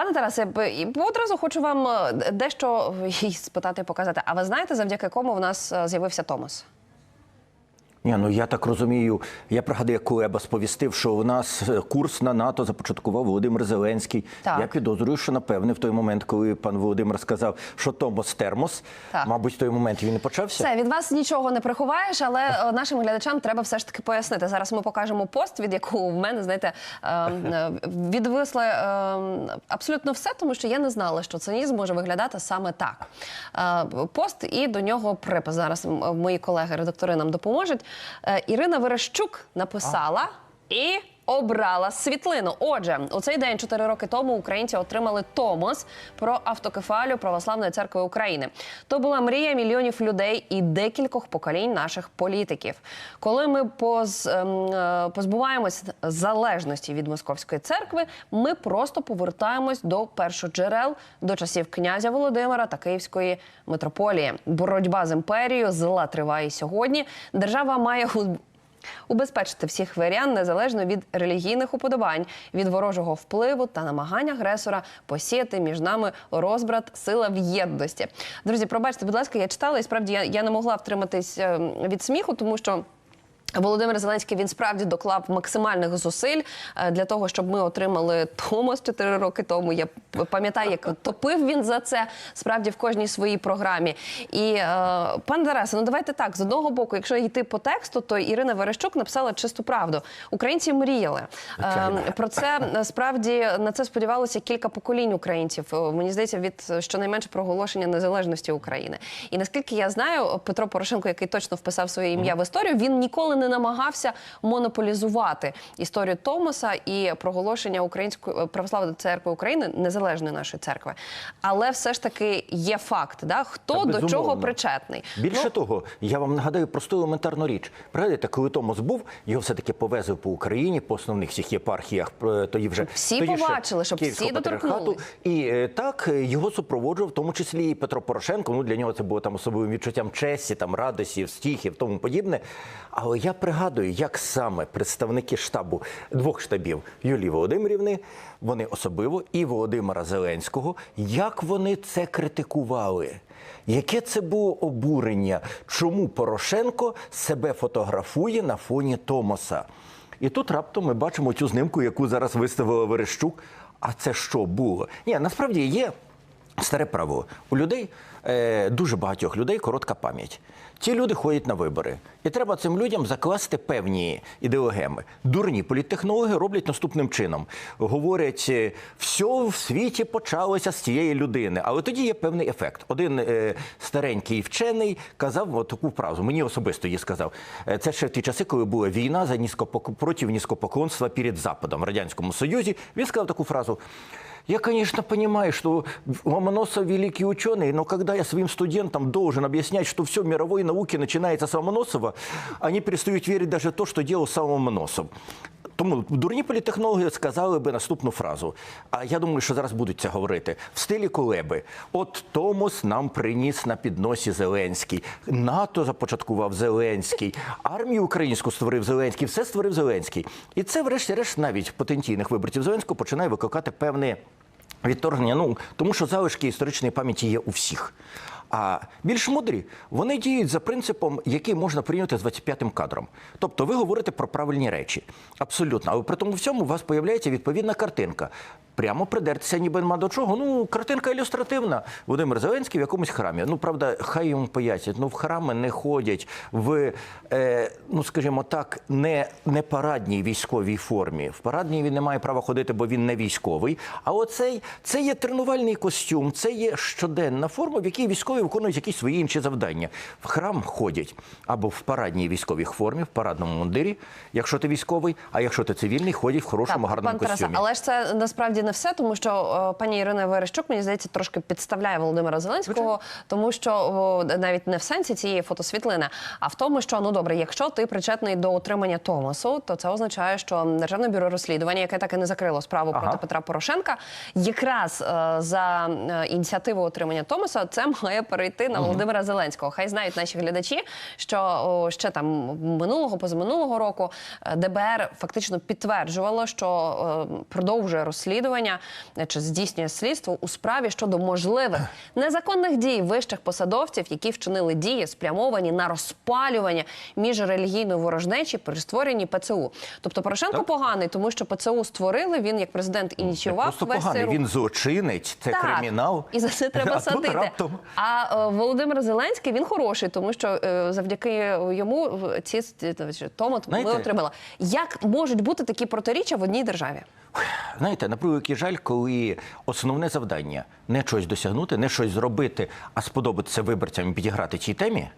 Пане Тарасе, і одразу хочу вам е, дещо спитати спитати, показати. А ви знаєте, завдяки кому в нас е, з'явився Томос? Ні, ну я так розумію. Я пригадую, як Кулеба сповістив, що у нас е, курс на НАТО започаткував Володимир Зеленський. Так. Я підозрюю, що напевне в той момент, коли пан Володимир сказав, що Томос термос, Так. мабуть, в той момент він і почався. Все, від вас нічого не приховаєш, але е, нашим глядачам треба все ж таки пояснити. Зараз ми покажемо пост, від якого в мене, знаєте, е, е, відвисли е, абсолютно все, тому що я не знала, що цинізм може виглядати саме так. Пост і до нього припис. Зараз мої колеги-редактори нам допоможуть. Е, Ірина Верещук написала і. Обрала світлину. Отже, у цей день, чотири роки тому, українці отримали Томос про автокефалію Православної церкви України. То була мрія мільйонів людей і декількох поколінь наших політиків. Коли ми поз, ем, е, позбуваємось залежності від московської церкви, ми просто повертаємось до першоджерел, до часів князя Володимира та Київської митрополії. Боротьба з імперією зла триває сьогодні. Держава має Убезпечити всіх вирян незалежно від релігійних уподобань, від ворожого впливу та намагань агресора посіяти між нами розбрат, сила в єдності. Друзі, пробачте, будь ласка, я читала і справді я, я не могла втриматись е, від сміху, тому що. Володимир Зеленський він справді доклав максимальних зусиль е, для того, щоб ми отримали Томос 4 роки тому. Я пам'ятаю, як топив він за це справді в кожній своїй програмі. І е, пан Тарасе, ну давайте так. З одного боку, якщо йти по тексту, то Ірина Верещук написала чисту правду. Українці мріяли. Е, про це справді на це сподівалося кілька поколінь українців. Мені здається, від щонайменше проголошення незалежності України. І наскільки я знаю, Петро Порошенко, який точно вписав своє ім'я в історію, він ніколи не намагався монополізувати історію Томоса і проголошення Української е, православної церкви України незалежної нашої церкви. Але все ж таки є факт, да хто Та, до чого причетний. Більше Ну, того, я вам нагадаю просту елементарну річ. Пригадуєте, коли Томос був, його все-таки повезли по Україні, по основних всіх єпархіях. е, Тоді вже Всі тоді побачили, щоб всі доторкнулись. І е, так його супроводжував, в тому числі і Петро Порошенко. Ну для нього це було там особливим відчуттям честі, там радості, стіхів, тому подібне. Але я пригадую, як саме представники штабу двох штабів Юлії Володимирівни, вони особливо і Володимира Зеленського, як вони це критикували. Яке це було обурення? Чому Порошенко себе фотографує на фоні Томоса? І тут раптом ми бачимо цю знимку, яку зараз виставила Верещук. А це що було? Ні, насправді є старе правило. У людей е, дуже багатьох людей коротка пам'ять. Ті люди ходять на вибори, і треба цим людям закласти певні ідеологеми. Дурні політтехнологи роблять наступним чином: говорять, е, все в світі почалося з цієї людини. Але тоді є певний ефект. Один е, старенький вчений казав таку фразу. Мені особисто її сказав. Е, Це ще в ті часи, коли була війна за низькопок... проти низькопоклонства перед Западом в радянському союзі. Він сказав таку фразу. Я, конечно, понимаю, что Ломоносов великий ученый, но когда я своим студентам должен объяснять, что все мировой науки начинается с Ломоносова, они перестают верить даже в то, что делал сам Ломоносов. Тому дурні політехнологи сказали би наступну фразу. А я думаю, що зараз будуть це говорити в стилі Кулеби. От Томос нам приніс на підносі Зеленський, НАТО започаткував Зеленський, армію українську створив Зеленський, все створив Зеленський. І це, врешті-решт, навіть потенційних виборців Зеленського починає викликати певне відторгнення. Ну тому що залишки історичної пам'яті є у всіх. А більш мудрі вони діють за принципом, який можна прийняти з 25-м кадром. Тобто ви говорите про правильні речі. Абсолютно. Але при тому всьому у вас появляється відповідна картинка. Прямо придертися ніби нема до чого. Ну, картинка ілюстративна. Володимир Зеленський в якомусь храмі. Ну, правда, хай йому пояснять. Ну, в храми не ходять в, е, ну, скажімо так, не, не парадній військовій формі. В парадній він не має права ходити, бо він не військовий. А оцей це є тренувальний костюм, це є щоденна форма, в якій військові виконують якісь свої інші завдання. В храм ходять або в парадній військовій формі, в парадному мундирі, якщо ти військовий, а якщо ти цивільний, ходять в хорошому Так, гарному пан костюмі. але ж це насправді не все, тому що е, пані Ірина Верещук, мені здається, трошки підставляє Володимира Зеленського, тому що о, навіть не в сенсі цієї фотосвітлини, а в тому, що ну добре, якщо ти причетний до отримання Томасу, то це означає, що державне бюро розслідування, яке так і не закрило справу Ага. проти Петра Порошенка, якраз е, за е, ініціативу отримання Томаса, це має перейти на Володимира Зеленського. Хай знають наші глядачі, що о, ще там минулого, позаминулого року е, ДБР фактично підтверджувало, що е, продовжує розслідування е, чи здійснює слідство у справі щодо можливих незаконних дій вищих посадовців, які вчинили дії, спрямовані на розпалювання міжрелігійної ворожнечі при створенні ПЦУ. Тобто Порошенко Так. поганий, тому що ПЦУ створили. Він як президент ініціював Просто весь поганий. Він злочинець, це Так, кримінал. І за це треба а садити. раптом А е, Володимир Зеленський він хороший, тому що е, завдяки йому е, ці тому томот ми отримали. Як можуть бути такі протиріччя в одній державі? Знаєте, на превеликий жаль, коли основне завдання не щось досягнути, не щось зробити, а сподобатися виборцям і підіграти цій темі.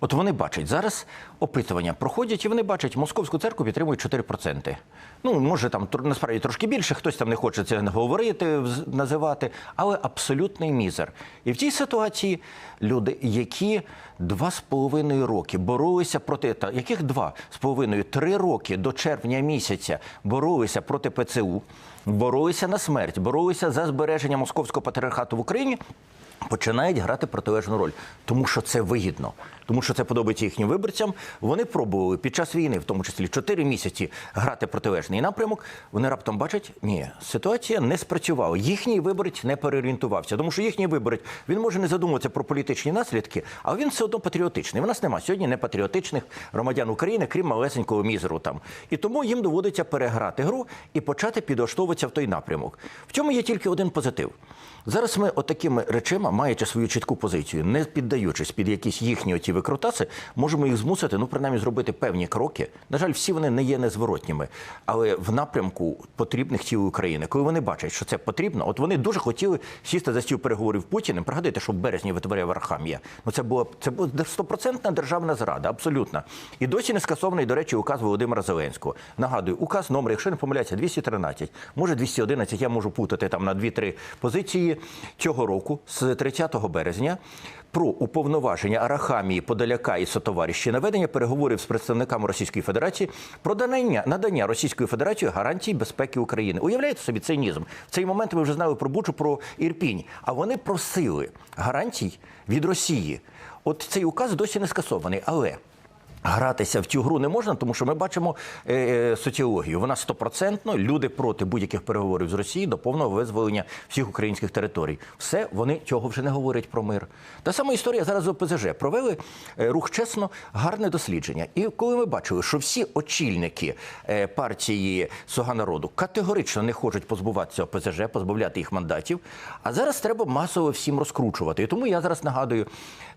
От вони бачать зараз опитування проходять, і вони бачать, московську церкву підтримують 4%. Ну, може, там насправді трошки більше, хтось там не хоче це говорити, називати, але абсолютний мізер. І в цій ситуації люди, які два з половиною роки боролися проти та яких два з половиною три роки до червня місяця боролися проти ПЦУ, боролися на смерть, боролися за збереження московського патріархату в Україні. Починають грати протилежну роль, тому що це вигідно, тому що це подобається їхнім виборцям. Вони пробували під час війни, в тому числі 4 місяці, грати протилежний напрямок. Вони раптом бачать, ні, ситуація не спрацювала. Їхній виборець не переорієнтувався, тому що їхній виборець він може не задумуватися про політичні наслідки, але він все одно патріотичний. У нас немає сьогодні непатріотичних громадян України, крім малесенького мізеру там. І тому їм доводиться переграти гру і почати підлаштовуватися в той напрямок. В цьому є тільки один позитив. Зараз ми отакими речима, маючи свою чітку позицію, не піддаючись під якісь їхні оці викрутаси, можемо їх змусити, ну принаймні зробити певні кроки. На жаль, всі вони не є незворотніми, але в напрямку потрібних цілої України. Коли вони бачать, що це потрібно, от вони дуже хотіли сісти за стіл переговорів Путіним. Пригадуйте, що в березні витворяв Архамія. Ну це була це була стопроцентна державна зрада, абсолютно. І досі не скасований, до речі, указ Володимира Зеленського. Нагадую, указ номер, якщо не помиляюся, 213, може 211, я можу путати там на 2-3 позиції цього року, з 30 березня. Про уповноваження Арахамії, Подоляка і Сотоваріщі на ведення переговорів з представниками Російської Федерації про надання, надання Російської Федерації гарантій безпеки України. Уявляєте собі цинізм? В цей момент ми вже знали про Бучу, про Ірпінь. А вони просили гарантій від Росії. От цей указ досі не скасований, але. Гратися в цю гру не можна, тому що ми бачимо е, е, соціологію. Вона стопроцентно люди проти будь-яких переговорів з Росією до повного визволення всіх українських територій. Все вони цього вже не говорять про мир. Та сама історія зараз з ОПЗЖ. Провели е, рух чесно, гарне дослідження. І коли ми бачили, що всі очільники партії Слуга народу категорично не хочуть позбуватися ОПЗЖ, позбавляти їх мандатів. А зараз треба масово всім розкручувати. І тому я зараз нагадую: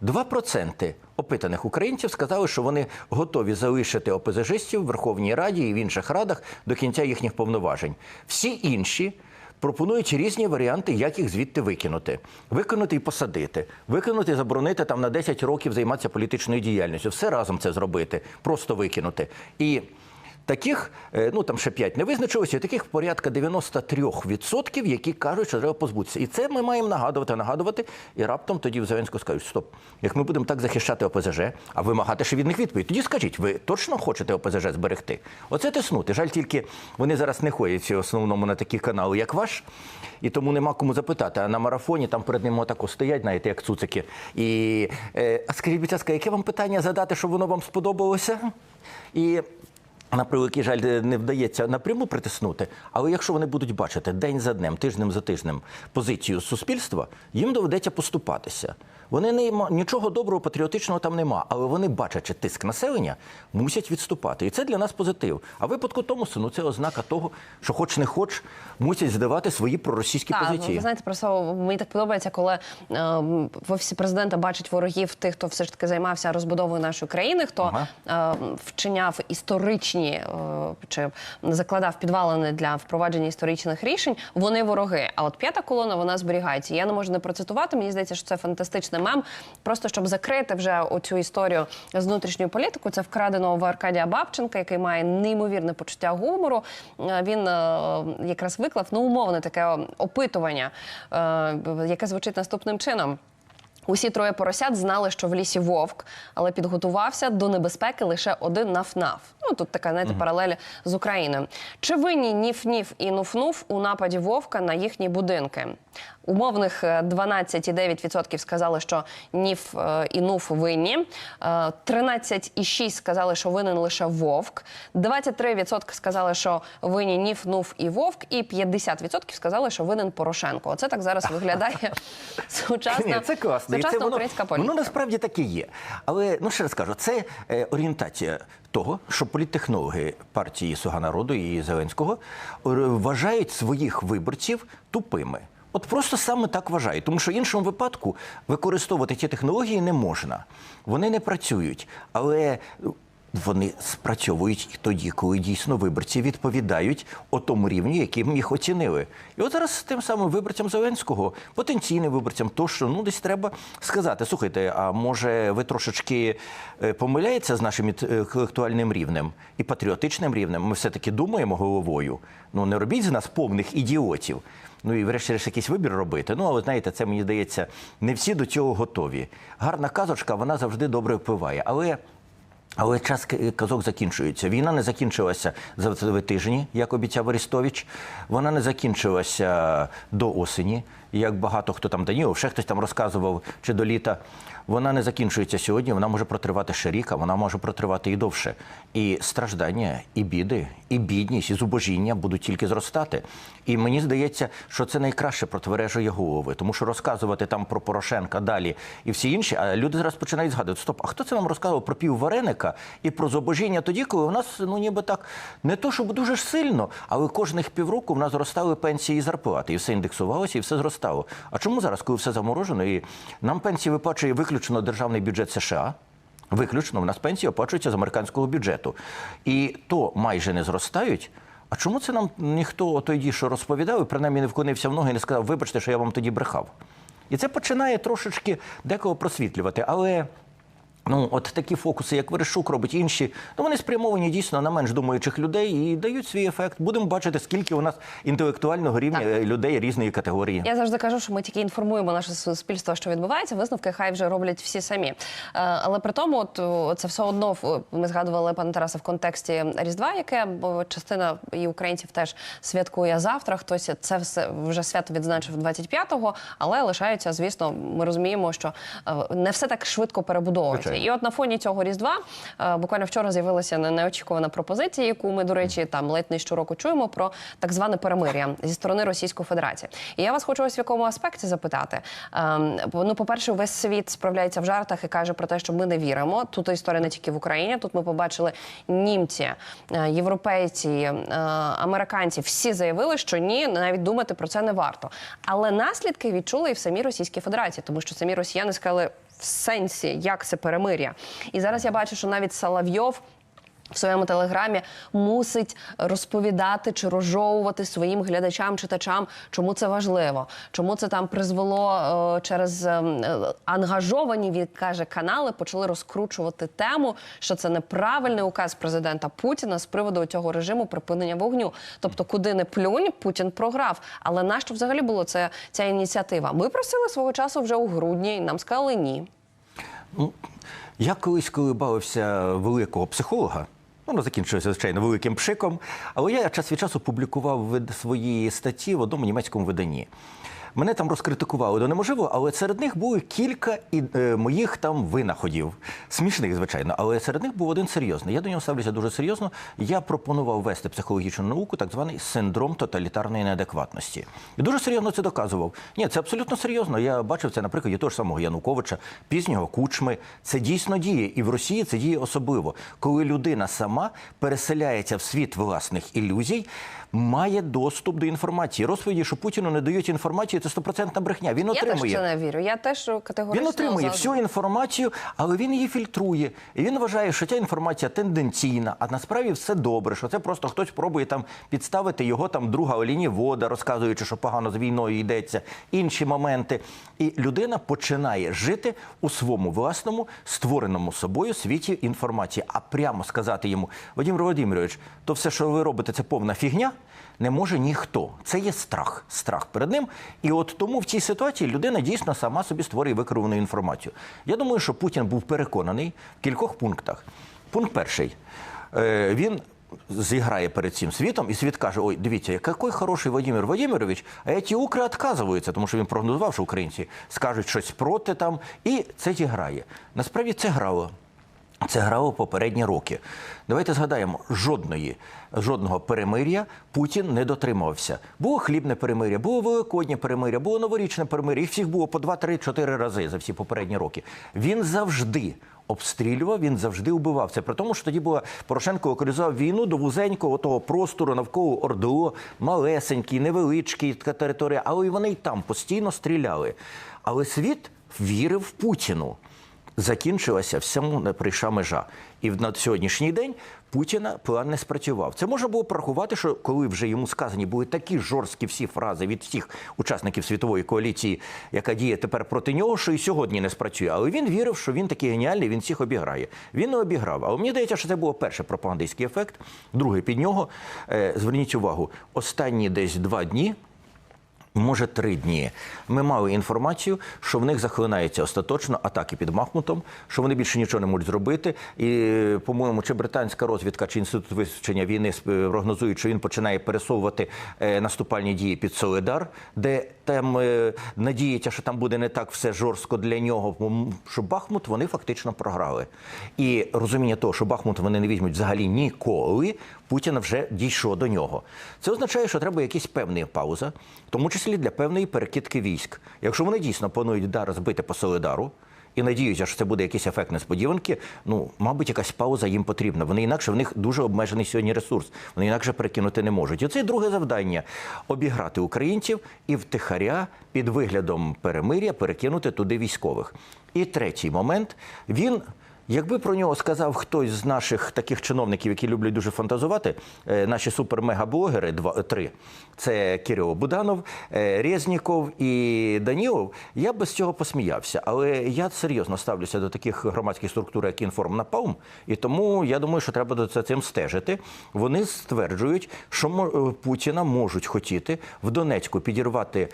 2% опитаних українців сказали, що вони готові залишити ОПЗЖистів в Верховній Раді і в інших радах до кінця їхніх повноважень. Всі інші. Пропонують різні варіанти, як їх звідти викинути. Викинути і посадити, викинути заборонити там на 10 років займатися політичною діяльністю. Все разом це зробити, просто викинути. І таких, е, ну там ще 5 не визначилося, і таких порядка 93%, які кажуть, що треба позбутися. І це ми маємо нагадувати, нагадувати. І раптом тоді в Зеленську скажуть, стоп, як ми будемо так захищати ОПЗЖ, а вимагати ще від них відповідь, тоді скажіть, ви точно хочете ОПЗЖ зберегти? Оце тиснути. Жаль, тільки вони зараз не ходять в основному на такі канали, як ваш, і тому нема кому запитати. А на марафоні там перед ним отако стоять, знаєте, як цуцики. І е, скажіть, будь ласка, яке вам питання задати, щоб воно вам сподобалося? І на превеликий жаль, не вдається напряму притиснути, але якщо вони будуть бачити день за днем, тижнем за тижнем позицію суспільства, їм доведеться поступатися. Вони не нічого доброго, патріотичного там нема, але вони, бачачи тиск населення, мусять відступати. І це для нас позитив. А в випадку Томосу, ну це ознака того, що хоч не хоч, мусять здавати свої проросійські Так, позиції. ви знаєте, просто мені так подобається, коли е, в офісі президента бачать ворогів тих, хто все ж таки займався розбудовою нашої країни, хто е, вчиняв історичні е, чи закладав підвалини для впровадження історичних рішень. Вони вороги. А от п'ята колона вона зберігається. Я не можу не процитувати. Мені здається, що це фантастичний мем. Просто щоб закрити вже оцю історію з внутрішньою політикою. Це вкрадено в Аркадія Бабченка, який має неймовірне почуття гумору. Е, Він е, якраз виклав ну умовне таке опитування, е, яке звучить наступним чином. Усі троє поросят знали, що в лісі вовк, але підготувався до небезпеки лише один наф-наф. Ну тут така знаєте, паралель з Україною. Чи винні ніф-ніф і нуф-нуф у нападі вовка на їхні будинки? Умовних е, 12,9% сказали, що ніф е, і нуф винні. Е, 13,6% сказали, що винен лише вовк. 23% сказали, що винні ніф, нуф і вовк. І 50% сказали, що винен Порошенко. Оце так зараз виглядає сучасна, це класно. І сучасна це воно, українська політика. воно насправді так і є. Але ну ще раз кажу, це е, орієнтація того, що політтехнологи партії Суга народу і Зеленського е, вважають своїх виборців тупими. От просто саме так вважають, тому що в іншому випадку використовувати ті технології не можна. Вони не працюють, але вони спрацьовують і тоді, коли дійсно виборці відповідають о тому рівні, яким їх оцінили. І от зараз тим самим виборцям Зеленського, потенційним виборцям, то що ну десь треба сказати: слухайте, а може ви трошечки е, помиляєтеся з нашим інтелектуальним рівнем і патріотичним рівнем? Ми все таки думаємо головою. Ну не робіть з нас повних ідіотів. Ну і врешті-решт якийсь вибір робити. Ну, але знаєте, це мені здається, не всі до цього готові. Гарна казочка, вона завжди добре впливає. Але але час казок закінчується. Війна не закінчилася за два тижні, як обіцяв Арістович. Вона не закінчилася до осені, як багато хто там Данілов, ще хтось там розказував чи до літа. Вона не закінчується сьогодні, вона може протривати ще рік, а вона може протривати і довше. І страждання, і біди, і бідність, і зубожіння будуть тільки зростати. І мені здається, що це найкраще противережує голови, тому що розказувати там про Порошенка далі і всі інші, а люди зараз починають згадувати: стоп, а хто це нам розказував про пів вареника і про зубожіння тоді, коли у нас ну ніби так не то, щоб дуже сильно, але кожних півроку в нас зростали пенсії і зарплати, і все індексувалося, і все зростало. А чому зараз, коли все заморожено, і нам пенсії виплачує виключно державний бюджет США? Виключно в нас пенсії оплачуються з американського бюджету. І то майже не зростають. А чому це нам ніхто тоді, що розповідав, і принаймні не вклонився в ноги і не сказав, вибачте, що я вам тоді брехав. І це починає трошечки декого просвітлювати. Але ну, от такі фокуси, як Верешук робить інші, ну вони спрямовані дійсно на менш думаючих людей і дають свій ефект. Будемо бачити, скільки у нас інтелектуального рівня Так. е, людей різної категорії. Я завжди кажу, що ми тільки інформуємо наше суспільство, що відбувається. Висновки хай вже роблять всі самі. Е, Але при тому, от це все одно ми згадували пане Тарасе в контексті Різдва, яке бо частина і українців теж святкує завтра. Хтось це все вже свято відзначив 25-го, але лишаються, звісно, ми розуміємо, що е, не все так швидко перебудовується. Звичайно. І от на фоні цього різдва е, буквально вчора з'явилася неочікувана пропозиція, яку ми, до речі, там ледь не щороку чуємо про так зване перемир'я зі сторони Російської Федерації. І я вас хочу ось в якому аспекті запитати. Ем, ну, по-перше, весь світ справляється в жартах і каже про те, що ми не віримо. Тут історія не тільки в Україні. Тут ми побачили німці, е, європейці, е, американці. Всі заявили, що ні, навіть думати про це не варто. Але наслідки відчули і в самій Російській Федерації, тому що самі росіяни сказали в сенсі, як це перемир'я. І зараз я бачу, що навіть Соловйов. В своєму телеграмі мусить розповідати чи розжовувати своїм глядачам, читачам, чому це важливо, чому це там призвело е, через е, е, ангажовані він каже канали, почали розкручувати тему, що це неправильний указ президента Путіна з приводу цього режиму припинення вогню. Тобто, куди не плюнь, Путін програв. Але нащо взагалі було це ця ініціатива? Ми просили свого часу вже у грудні, і нам сказали ні. Ну, я колись, коли бавився великого психолога, воно закінчилося, звичайно, великим пшиком, але я час від часу публікував свої статті в одному німецькому виданні. Мене там розкритикували до неможливо, але серед них було кілька і, е, моїх там винаходів. Смішних, звичайно, але серед них був один серйозний. Я до нього ставлюся дуже серйозно. Я пропонував вести психологічну науку, так званий синдром тоталітарної неадекватності. І дуже серйозно це доказував. Ні, це абсолютно серйозно. Я бачив це, наприклад, і того ж самого Януковича, пізнього кучми. Це дійсно діє. І в Росії це діє особливо, коли людина сама переселяється в світ власних ілюзій. Має доступ до інформації. Розповіді, що Путіну не дають інформацію, це стопроцентна брехня. Він Я теж отримує. не вірю. Я теж категорично Він отримує за- всю інформацію, але він її фільтрує. І він вважає, що ця інформація тенденційна, а насправді все добре, що це просто хтось пробує там підставити його там друга олінівода, розказуючи, що погано з війною йдеться, інші моменти. І людина починає жити у своєму власному створеному собою світі інформації. А прямо сказати йому, Вадим Володимирович, то все, що ви робите, це повна фігня. Не може ніхто. Це є страх. Страх перед ним. І от тому в цій ситуації людина дійсно сама собі створює викривлену інформацію. Я думаю, що Путін був переконаний в кількох пунктах. Пункт перший. Е, Він зіграє перед цим світом, і світ каже: Ой, дивіться, який хороший Владимир Владимирович, а ці укри відказуються, тому що він прогнозував, що українці скажуть щось проти там, і це зіграє. Насправді це грало. Це грало попередні роки. Давайте згадаємо, жодної, жодного перемир'я Путін не дотримувався. Було хлібне перемир'я, було великоднє перемир'я, було новорічне перемир'я. Їх всіх було по 2-3-4 рази за всі попередні роки. Він завжди обстрілював, він завжди вбивав. Це при тому, що тоді була Порошенко локалізував війну до вузенького того простору навколо ОРДО, малесенький, невеличкий така територія, але і вони й там постійно стріляли. Але світ вірив Путіну закінчилася, всьому не прийшла межа. І на сьогоднішній день Путіна план не спрацював. Це можна було порахувати, що коли вже йому сказані були такі жорсткі всі фрази від всіх учасників світової коаліції, яка діє тепер проти нього, що і сьогодні не спрацює. Але він вірив, що він такий геніальний, він всіх обіграє. Він не обіграв. Але мені здається, що це був перший пропагандистський ефект. Другий під нього. Е, Зверніть увагу, останні десь два дні. Може, три дні. Ми мали інформацію, що в них захлинаються остаточно атаки під Махмутом, що вони більше нічого не можуть зробити. І, по-моєму, чи британська розвідка, чи інститут вивчення війни прогнозують, що він починає пересовувати е, наступальні дії під Солидар, де там е, надіється, що там буде не так все жорстко для нього. Що Бахмут вони фактично програли. І розуміння того, що Бахмут вони не візьмуть взагалі ніколи. Путіна вже дійшло до нього. Це означає, що треба якась певна пауза, в тому числі для певної перекидки військ. Якщо вони дійсно планують удар збити по Солидару і надіються, що це буде якийсь ефект несподіванки, ну, мабуть, якась пауза їм потрібна. Вони інакше в них дуже обмежений сьогодні ресурс. Вони інакше перекинути не можуть. І це друге завдання обіграти українців і втихаря під виглядом перемиря перекинути туди військових. І третій момент він. Якби про нього сказав хтось з наших таких чиновників, які люблять дуже фантазувати, е, наші супер-мега-блогери, два три, це Кирило Буданов, е, Резніков і Данілов, я б без цього посміявся. Але я серйозно ставлюся до таких громадських структур, як Інформнапалм, і тому я думаю, що треба за цим стежити. Вони стверджують, що е, Путіна можуть хотіти в Донецьку підірвати.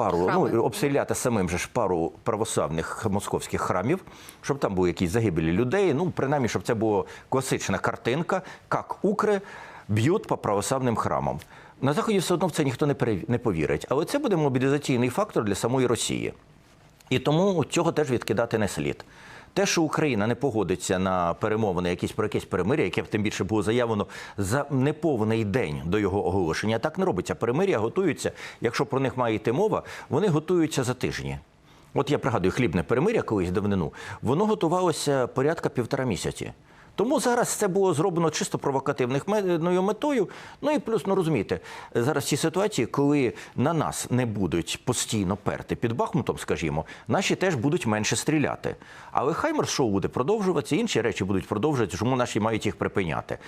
Пару Храми. ну обстріляти самим же ж пару православних московських храмів, щоб там були якісь загибелі людей. Ну, принаймні, щоб це була класична картинка, як укри б'ють по православним храмам. На заході все одно в це ніхто не не повірить, але це буде мобілізаційний фактор для самої Росії. І тому цього теж відкидати не слід. Те, що Україна не погодиться на перемовини, якісь про якесь перемиря, яке тим більше було заявлено за неповний день до його оголошення, так не робиться. Перемиря готуються, якщо про них має йти мова, вони готуються за тижні. От я пригадую хлібне перемиря колись давнину, воно готувалося порядка півтора місяці. Тому зараз це було зроблено чисто провокативною метою. Ну і плюс, ну розумієте, зараз в цій ситуації, коли на нас не будуть постійно перти під Бахмутом, скажімо, наші теж будуть менше стріляти. Але хаймер шоу буде продовжуватися, інші речі будуть продовжуватися, чому наші мають їх припиняти.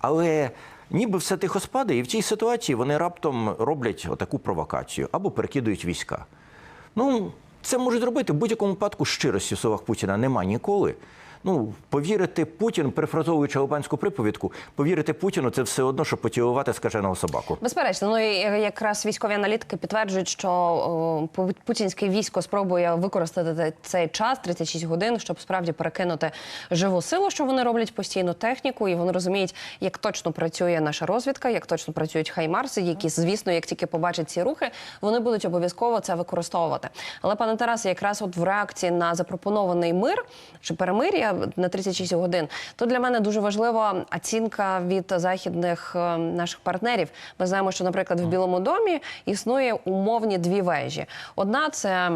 Але ніби все тихо спадає, і в цій ситуації вони раптом роблять отаку провокацію або перекидують війська. Ну, це можуть зробити в будь-якому випадку щирості в словах Путіна нема ніколи. Ну, повірити Путін, перефразовуючи албанську приповідку, повірити Путіну це все одно, що поцілувати скаженого собаку. Безперечно, ну і якраз військові аналітики підтверджують, що о, путінське військо спробує використати цей час 36 годин, щоб справді перекинути живу силу, що вони роблять постійно техніку, і вони розуміють, як точно працює наша розвідка, як точно працюють хаймарси, які, звісно, як тільки побачать ці рухи, вони будуть обов'язково це використовувати. Але пане Тарасе, якраз от в реакції на запропонований мир чи перемир'я на 36 годин, то для мене дуже важлива оцінка від західних е, наших партнерів. Ми знаємо, що, наприклад, в Білому домі існує умовні дві вежі. Одна це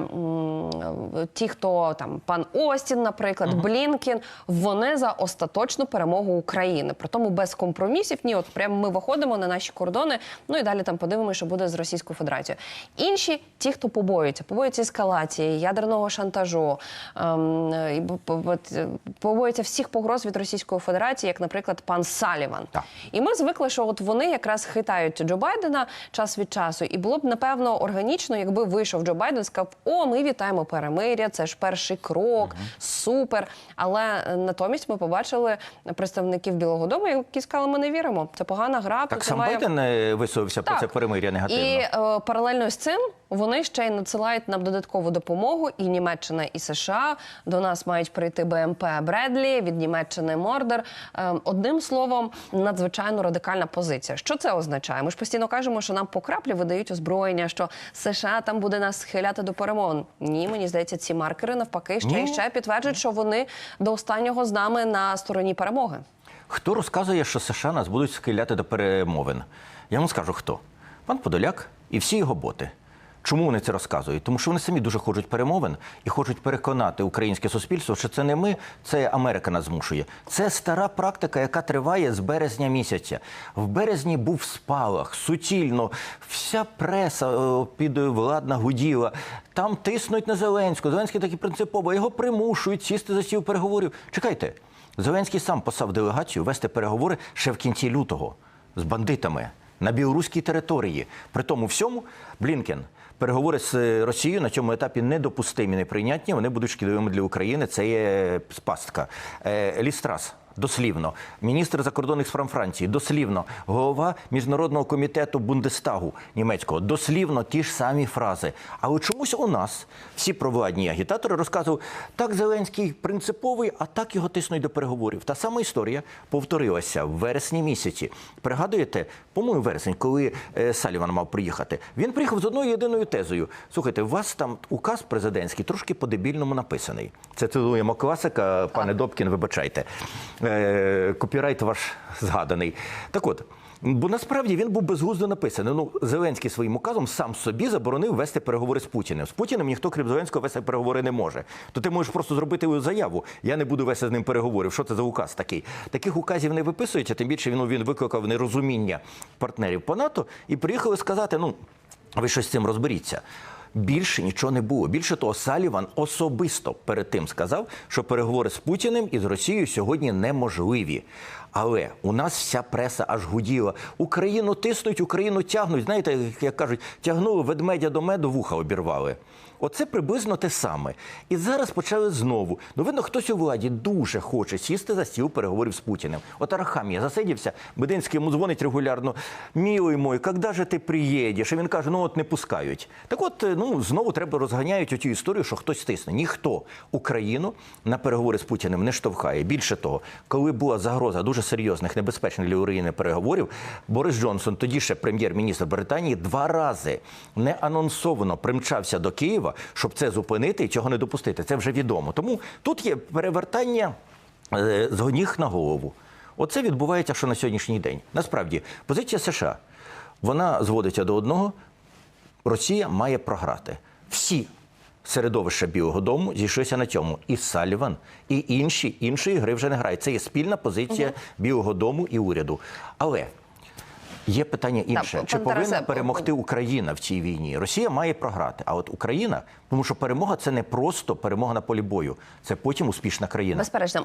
ті, хто там пан Остін, наприклад, Блінкін. Вони за остаточну перемогу України. При тому без компромісів. Ні, от прямо ми виходимо на наші кордони. Ну і далі там подивимося, що буде з Російською Федерацією. Інші ті, хто побоюються, побоюються ескалації, ядерного шантажу, ем, побоюється всіх погроз від Російської Федерації, як, наприклад, пан Саліван. Так. І ми звикли, що от вони якраз хитають Джо Байдена час від часу. І було б напевно органічно, якби вийшов Джо Байден, сказав: О, ми вітаємо перемиря, це ж перший крок, супер. Але е, натомість ми побачили представників Білого Дому, які сказали, ми не віримо. Це погана гра. Так сам немає- Байден е, висловився про це перемиря негативно. і е, паралельно з цим вони ще й надсилають нам додаткову допомогу. І Німеччина, і США до нас мають прийти БМП Бредлі від Німеччини Мордер. Е, одним словом, надзвичайно радикальна позиція. Що це означає? Ми ж постійно кажемо, що нам по краплі видають озброєння, що США там буде нас схиляти до перемовин. Ні, мені здається, ці маркери навпаки ще й Ні. ще підтверджують, що вони до останнього з нами на стороні перемоги. Хто розказує, що США нас будуть схиляти до перемовин? Я вам скажу хто. Пан Подоляк і всі його боти. Чому вони це розказують? Тому що вони самі дуже хочуть перемовин і хочуть переконати українське суспільство, що це не ми, це Америка нас змушує. Це стара практика, яка триває з березня місяця. В березні був спалах, суцільно, вся преса е, підвладна гуділа. Там тиснуть на Зеленського. Зеленський такий принципово, його примушують сісти за стіл переговорів. Чекайте, Зеленський сам послав делегацію вести переговори ще в кінці лютого з бандитами на білоруській території. При тому всьому Блінкен. Переговори з Росією на цьому етапі недопустимі, неприйнятні. Вони будуть шкідливими для України. Це є пастка. Е, Лістрас. Дослівно, міністр закордонних справ Франції, дослівно, голова міжнародного комітету Бундестагу німецького, дослівно ті ж самі фрази. Але чомусь у нас всі провладні агітатори розказували, так Зеленський принциповий, а так його тиснуть до переговорів. Та сама історія повторилася в вересні місяці. Пригадуєте, по-моєму, вересень, коли е, Саліван мав приїхати. Він приїхав з одною єдиною тезою. Слухайте, у вас там указ президентський трошки по-дебільному написаний. Це цитуємо класика, пане Добкін, вибачайте. Е, копірайт ваш згаданий. Так от. Бо насправді він був безглуздо написаний. Ну, Зеленський своїм указом сам собі заборонив вести переговори з Путіним. З Путіним ніхто, крім Зеленського, вести переговори не може. То ти можеш просто зробити заяву. Я не буду вести з ним переговорів. Що це за указ такий? Таких указів не виписують, а тим більше він, він викликав нерозуміння партнерів по НАТО і приїхали сказати: ну, ви щось з цим розберіться. Більше нічого не було. Більше того, Саліван особисто перед тим сказав, що переговори з Путіним і з Росією сьогодні неможливі. Але у нас вся преса аж гуділа. Україну тиснуть, Україну тягнуть. Знаєте, як кажуть, тягнули ведмедя до меду, вуха обірвали. Оце приблизно те саме. І зараз почали знову. Ну, видно, хтось у владі дуже хоче сісти за стіл переговорів з Путіним. От Арахамія засидівся, Мединський йому дзвонить регулярно. Мілий мой, коли же ти приїдеш? І він каже, ну от не пускають. Так от, ну знову треба розганяють оцю історію, що хтось тисне. Ніхто Україну на переговори з Путіним не штовхає. Більше того, коли була загроза дуже серйозних, небезпечних для України переговорів, Борис Джонсон, тоді ще прем'єр-міністр Британії, два рази не анонсовано примчався до Києва, щоб це зупинити і цього не допустити. Це вже відомо. Тому тут є перевертання е, з ніг на голову. Оце відбувається, що на сьогоднішній день. Насправді, позиція США вона зводиться до одного: Росія має програти. Всі середовища Білого Дому зійшлися на цьому. І Саліван, і інші іншої гри вже не грають. Це є спільна позиція Білого Дому і уряду. Але є питання інше: пан чи повинна Тарасе, перемогти Україна в цій війні? Росія має програти. А от Україна, тому що перемога це не просто перемога на полі бою, це потім успішна країна. Безперечно.